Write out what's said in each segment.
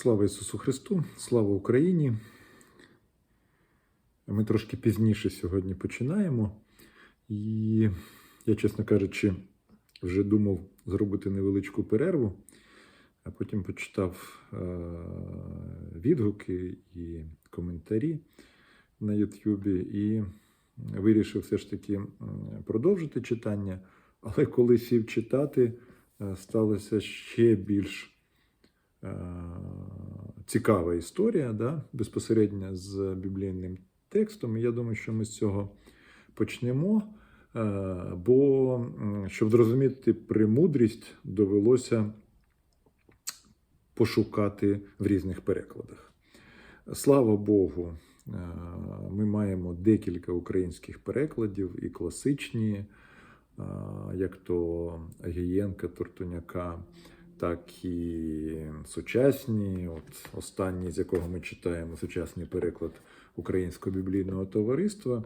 Слава Ісусу Христу, слава Україні. Ми трошки пізніше сьогодні починаємо. І я, чесно кажучи, вже думав зробити невеличку перерву, а потім почитав е- відгуки і коментарі на Ютубі і вирішив все ж таки продовжити читання. Але коли сів читати, е, сталося ще більш е, цікава історія, да, безпосередньо з біблійним текстом. Я думаю, що ми з цього почнемо. Е, Бо щоб зрозуміти премудрість, довелося пошукати в різних перекладах. Слава Богу, е, ми маємо декілька українських перекладів і класичні, е, як то Агієнка, Тортуняка, так і сучасні. От останній, з якого ми читаємо, сучасний переклад Українського біблійного товариства.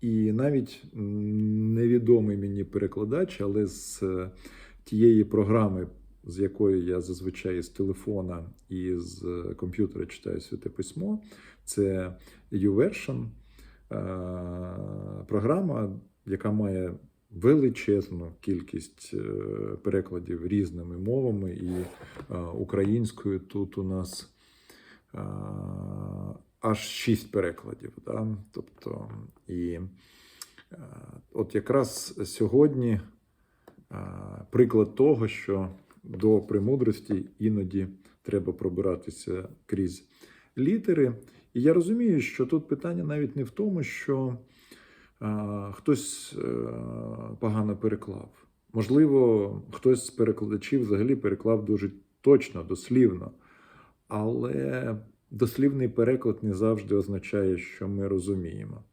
І навіть невідомий мені перекладач, але з е, тієї програми, з якої я зазвичай з телефона і з е, комп'ютера читаю святе письмо, це YouVersion, е, програма, яка має величезну кількість е, перекладів різними мовами, і е, українською тут у нас е, аж шість перекладів. Да? Тобто, і от якраз сьогодні приклад того, що до премудрості іноді треба пробиратися крізь літери. І я розумію, що тут питання навіть не в тому, що хтось е, погано переклав. Можливо, хтось з перекладачів взагалі переклав дуже точно, дослівно. Але дослівний переклад не завжди означає, що ми розуміємо.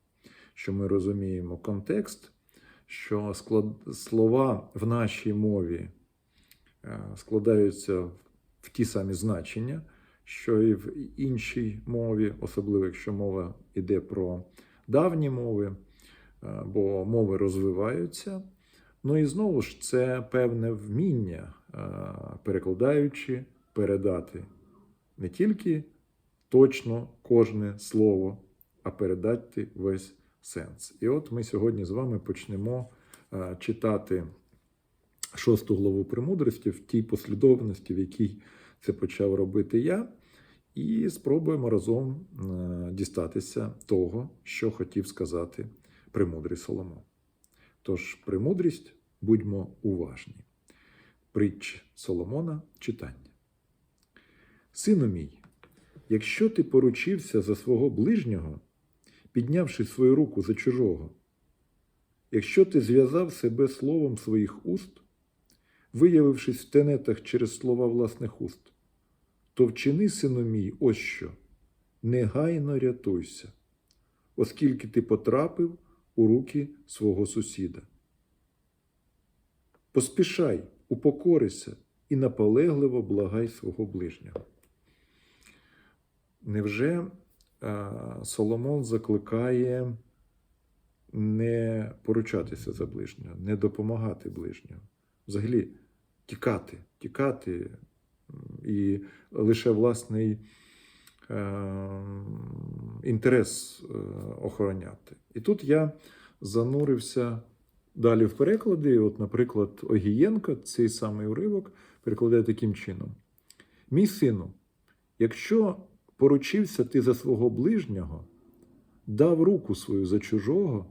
Що ми розуміємо контекст, що склад... слова в нашій мові е, складаються в ті самі значення, що і в іншій мові, особливо якщо мова йде про давні мови, е, бо мови розвиваються. Ну і знову ж це певне вміння, е, перекладаючи, передати не тільки точно кожне слово, а передати весь сенс. І от ми сьогодні з вами почнемо е, читати шосту главу премудрості в тій послідовності, в якій це почав робити я, і спробуємо разом е, дістатися того, що хотів сказати премудрий Соломон. Тож, премудрість, будьмо уважні. Притч Соломона читання. Сину мій, якщо ти поручився за свого ближнього, піднявши свою руку за чужого, якщо ти зв'язав себе словом своїх уст, виявившись в тенетах через слова власних уст, то вчини, сину мій, ось що, негайно рятуйся, оскільки ти потрапив у руки свого сусіда. Поспішай, упокорися і наполегливо благай свого ближнього. Невже е, Соломон закликає не поручатися за ближнього, не допомагати ближнього, взагалі тікати, тікати і лише власний інтерес е, охороняти. І тут я занурився далі в переклади. От, наприклад, Огієнко, цей самий уривок, перекладає таким чином: Мій сину, якщо поручився ти за свого ближнього, дав руку свою за чужого,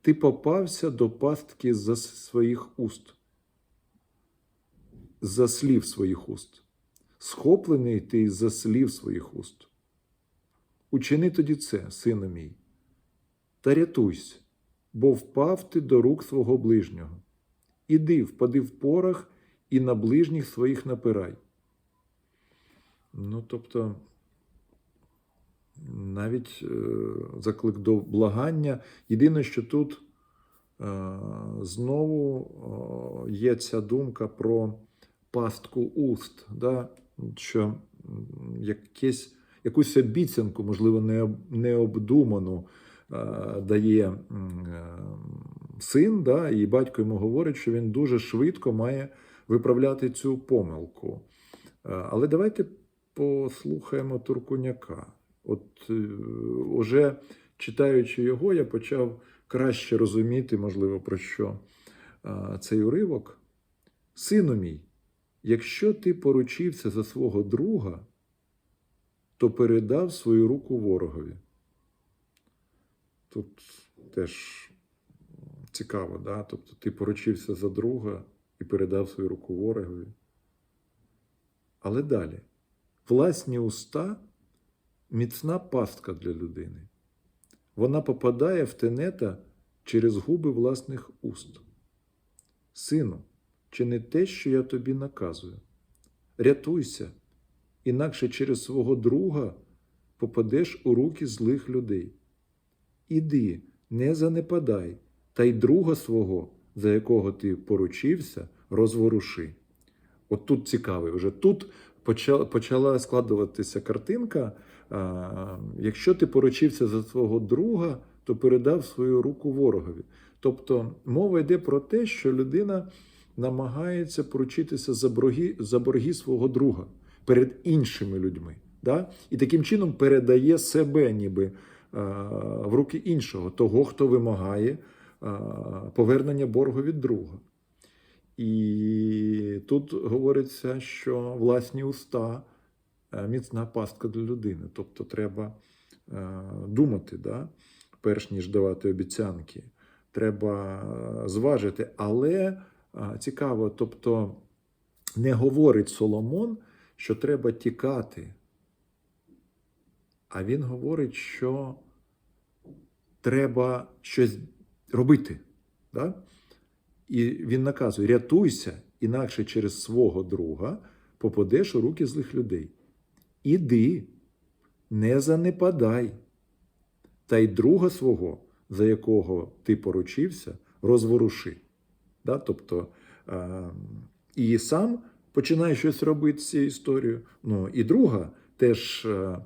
ти попався до пастки за своїх уст, за слів своїх уст, схоплений ти за слів своїх уст. Учини тоді це, сину мій, та рятуйся, бо впав ти до рук свого ближнього. Іди, впади в порах і на ближніх своїх напирай. Ну, тобто, навіть е, заклик до благання. Єдине, що тут е, знову е, є ця думка про пастку уст, да? Що якесь, якусь обіцянку, можливо, необдуману е, дає е, син, да? і батько йому говорить, що він дуже швидко має виправляти цю помилку. Але давайте послухаємо Туркуняка. От е, уже читаючи його, я почав краще розуміти, можливо, про що е, цей уривок. Сину мій, якщо ти поручився за свого друга, то передав свою руку ворогові. Тут теж цікаво, да? тобто ти поручився за друга і передав свою руку ворогові. Але далі, власні уста міцна пастка для людини. Вона попадає в тенета через губи власних уст. Сину, чи не те, що я тобі наказую? Рятуйся, інакше через свого друга попадеш у руки злих людей. Іди, не занепадай, та й друга свого, за якого ти поручився, розворуши. От тут цікавий вже тут почала складуватися картинка. Якщо ти поручився за свого друга, то передав свою руку ворогові. Тобто мова йде про те, що людина намагається поручитися за борги, за борги свого друга перед іншими людьми. Да? І таким чином передає себе ніби в руки іншого, того, хто вимагає повернення боргу від друга. І тут говориться, що власні уста е, міцна пастка для людини. Тобто треба е, думати, да? перш ніж давати обіцянки. Треба е, зважити. Але цікаво, тобто не говорить Соломон, що треба тікати. А він говорить, що треба щось робити. Да? І він наказує: рятуйся, інакше через свого друга попадеш у руки злих людей. Іди, не занепадай, та й друга свого, за якого ти поручився, розворуши. Да? Тобто, е, і сам починає щось робити з цією історією. Ну, і друга теж е,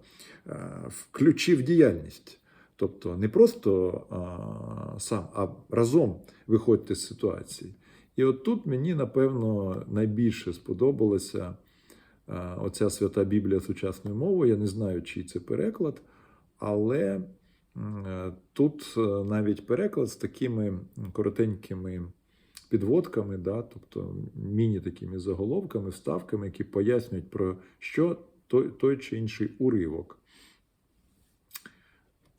е, включив діяльність. Тобто не просто а, сам, а разом виходьте з ситуації. І от тут мені, напевно, найбільше сподобалася а, оця свята Біблія сучасною мовою. Я не знаю, чий це переклад, але м, тут навіть переклад з такими коротенькими підводками, да, тобто міні-такими заголовками, вставками, які пояснюють, про що той, той чи інший уривок.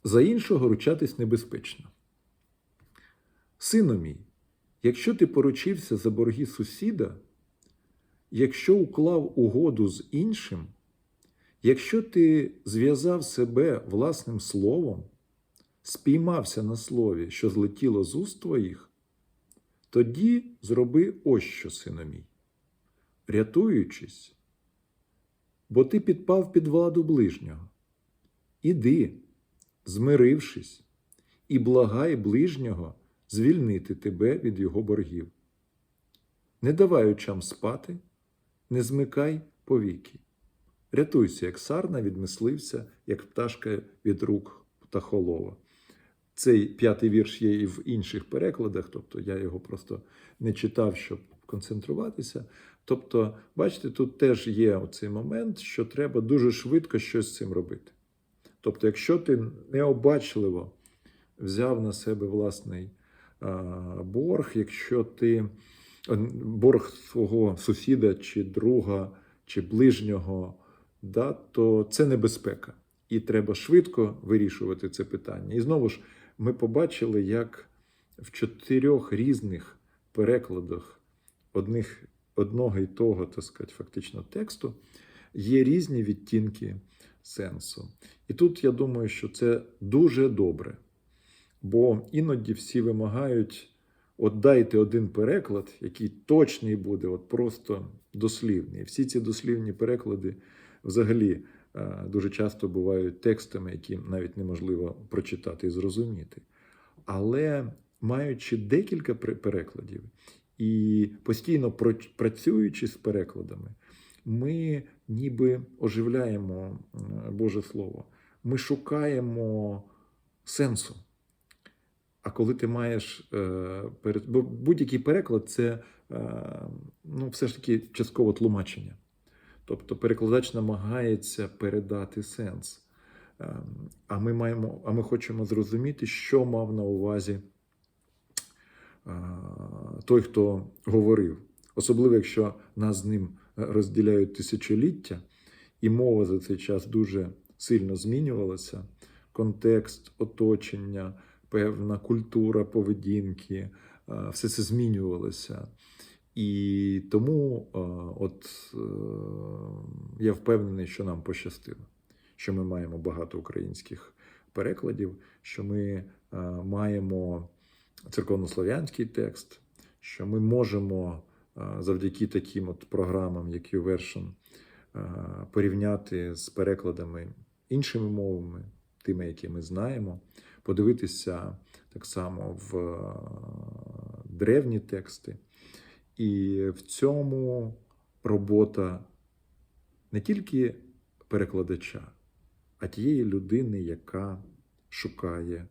За іншого ручатись небезпечно. Сину мій, якщо ти поручився за борги сусіда, якщо уклав угоду з іншим, якщо ти зв'язав себе власним словом, спіймався на слові, що злетіло з уст твоїх, тоді зроби ось що, сину мій, рятуючись, бо ти підпав під владу ближнього. Іди змирившись, і благай ближнього звільнити тебе від його боргів. Не давай очам спати, не змикай повіки. Рятуйся, як сарна відмислився, як пташка від рук птахолова. Цей п'ятий вірш є і в інших перекладах, тобто я його просто не читав, щоб концентруватися. Тобто, бачите, тут теж є оцей момент, що треба дуже швидко щось з цим робити. Тобто, якщо ти необачливо взяв на себе власний борг, якщо ти борг свого сусіда, чи друга, чи ближнього, да, то це небезпека. І треба швидко вирішувати це питання. І знову ж ми побачили, як в чотирьох різних перекладах одних, одного і того, так сказати, фактично тексту є різні відтінки сенсу. І тут я думаю, що це дуже добре. Бо іноді всі вимагають, от дайте один переклад, який точний буде, от просто дослівний. Всі ці дослівні переклади взагалі дуже часто бувають текстами, які навіть неможливо прочитати і зрозуміти. Але маючи декілька перекладів і постійно працюючи з перекладами, ми ніби оживляємо Боже Слово. Ми шукаємо сенсу. А коли ти маєш е, бо будь-який переклад це е, ну, все ж таки частково тлумачення. Тобто перекладач намагається передати сенс. Ем, А ми, маємо, а ми хочемо зрозуміти, що мав на увазі е, той, хто говорив. Особливо, якщо нас з ним розділяють тисячоліття, і мова за цей час дуже сильно змінювалася. Контекст, оточення, певна культура поведінки, е, все це змінювалося. І тому е, от, е, я впевнений, що нам пощастило, що ми маємо багато українських перекладів, що ми е, маємо церковнослов'янський текст, що ми можемо завдяки таким от програмам, як YouVersion, порівняти з перекладами іншими мовами, тими, які ми знаємо, подивитися так само в древні тексти. І в цьому робота не тільки перекладача, а тієї людини, яка шукає,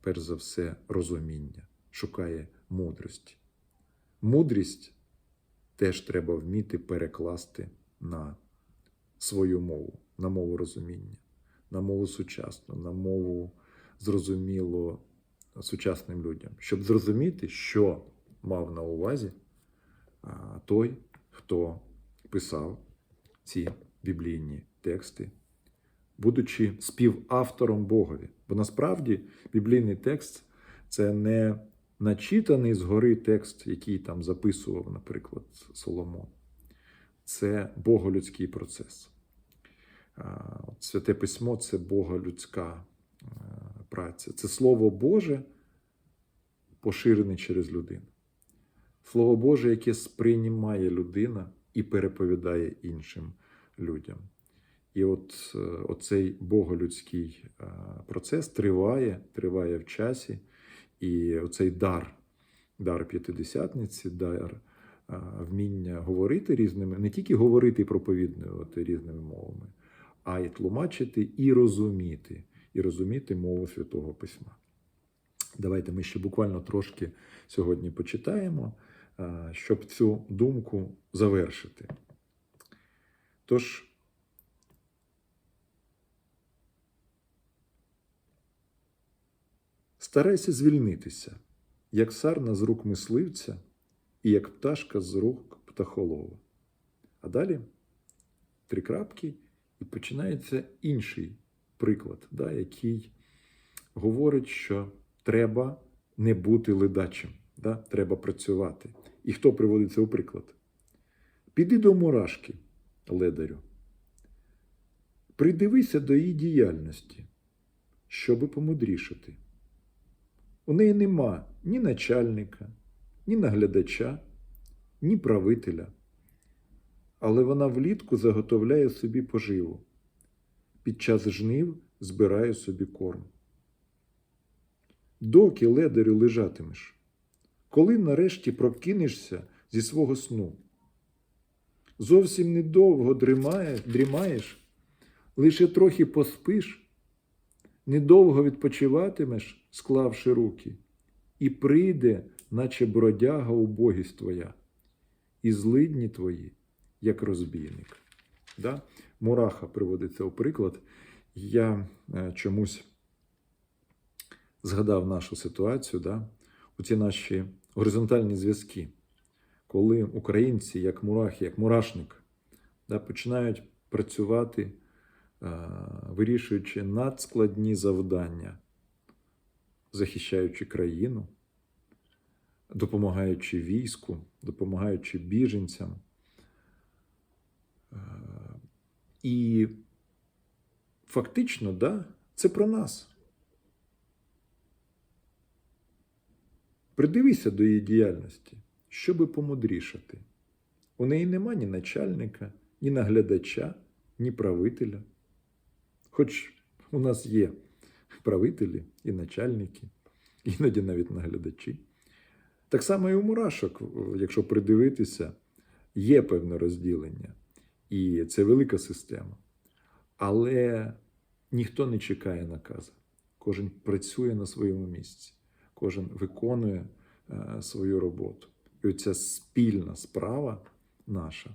перш за все, розуміння, шукає мудрості. Мудрість теж треба вміти перекласти на свою мову, на мову розуміння, на мову сучасну, на мову зрозуміло сучасним людям, щоб зрозуміти, що мав на увазі той, хто писав ці біблійні тексти, будучи співавтором Богові. Бо насправді біблійний текст це не начитаний згори текст, який там записував, наприклад, Соломон. Це боголюдський процес. Святе письмо це боголюдська е, праця. Це Слово Боже, поширене через людину. Слово Боже, яке сприймає людина і переповідає іншим людям. І от е, оцей боголюдський е, процес триває, триває в часі, і оцей дар, дар п'ятидесятниці, дар е, вміння говорити різними, не тільки говорити і проповіднувати різними мовами, а й тлумачити і розуміти, і розуміти мову Святого Письма. Давайте ми ще буквально трошки сьогодні почитаємо, щоб цю думку завершити. Тож, старайся звільнитися, як сарна з рук мисливця і як пташка з рук птахолова. А далі три крапки, і починається інший приклад, да, який говорить, що треба не бути ледачим, да? треба працювати. І хто приводить це у приклад? Піди до мурашки, ледарю. Придивися до її діяльності, щоби помудрішати. У неї нема ні начальника, ні наглядача, ні правителя. Але вона влітку заготовляє собі поживу. Під час жнив збирає собі корм. Доки ледарю лежатимеш? Коли нарешті прокинешся зі свого сну? Зовсім недовго дрімає, дрімаєш, лише трохи поспиш, недовго відпочиватимеш, склавши руки, і прийде, наче бродяга убогість твоя, і злидні твої, як розбійник. Да? Мураха приводиться у приклад. Я е, чомусь згадав нашу ситуацію, да? оці наші горизонтальні зв'язки, коли українці, як мурахи, як мурашник, да, починають працювати, е, вирішуючи надскладні завдання, захищаючи країну, допомагаючи війську, допомагаючи біженцям. Е, І фактично, да, це про нас. Придивися до її діяльності, щоби помудрішати. У неї нема ні начальника, ні наглядача, ні правителя. Хоч у нас є правителі і начальники, іноді навіть наглядачі. Так само і у мурашок, якщо придивитися, є певне розділення. І це велика система. Але ніхто не чекає наказу. Кожен працює на своєму місці, кожен виконує е, свою роботу. І оця спільна справа наша,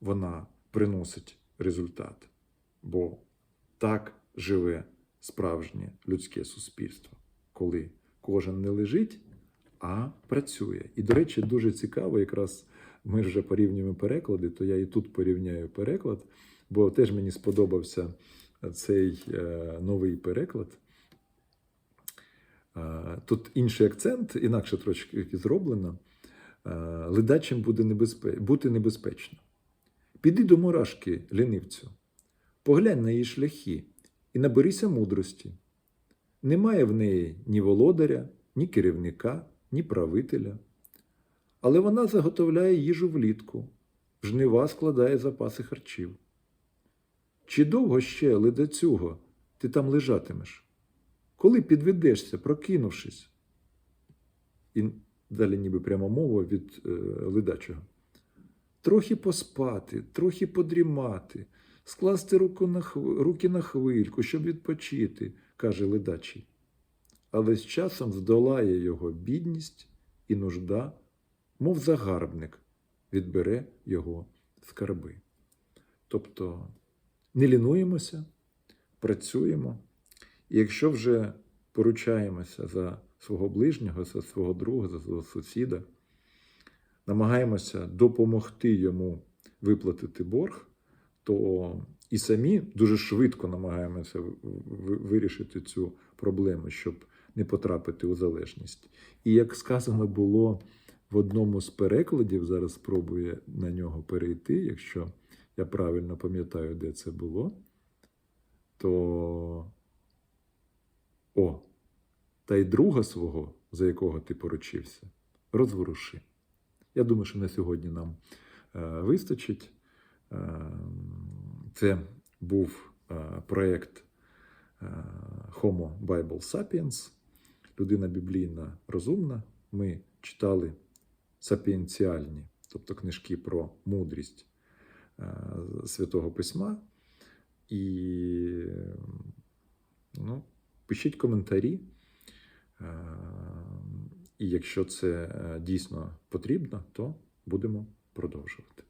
вона приносить результат. Бо так живе справжнє людське суспільство, коли кожен не лежить, а працює. І, до речі, дуже цікаво, якраз ми вже порівнюємо переклади, то я і тут порівняю переклад, бо теж мені сподобався цей е, новий переклад. Тут інший акцент, інакше трошки зроблено. Ледачим буде небезпе... бути небезпечно. Піди до мурашки, лінивцю, поглянь на її шляхи і наберися мудрості. Немає в неї ні володаря, ні керівника, ні правителя. Але вона заготовляє їжу влітку, жнива складає запаси харчів. Чи довго ще, ледацюго, ти там лежатимеш? Коли підведешся, прокинувшись? І далі ніби прямо мова від е, ледачого. Трохи поспати, трохи подрімати, скласти руку на руки на хвильку, щоб відпочити, каже ледачий. Але з часом здолає його бідність і нужда, мов загарбник, відбере його скарби. Тобто не лінуємося, працюємо, і якщо вже поручаємося за свого ближнього, за свого друга, за свого сусіда, намагаємося допомогти йому виплатити борг, то і самі дуже швидко намагаємося вирішити цю проблему, щоб не потрапити у залежність. І як сказано було в одному з перекладів, зараз спробую на нього перейти, якщо я правильно пам'ятаю, де це було, то о, та й друга свого, за якого ти поручився, розворуши. Я думаю, що на сьогодні нам е, вистачить. Е, Це був е, проєкт Homo Bible Sapiens, людина біблійна розумна. Ми читали сапіенціальні, тобто книжки про мудрість Святого Письма. І ну, пишіть коментарі. Е, І якщо це е, дійсно потрібно, то будемо продовжувати.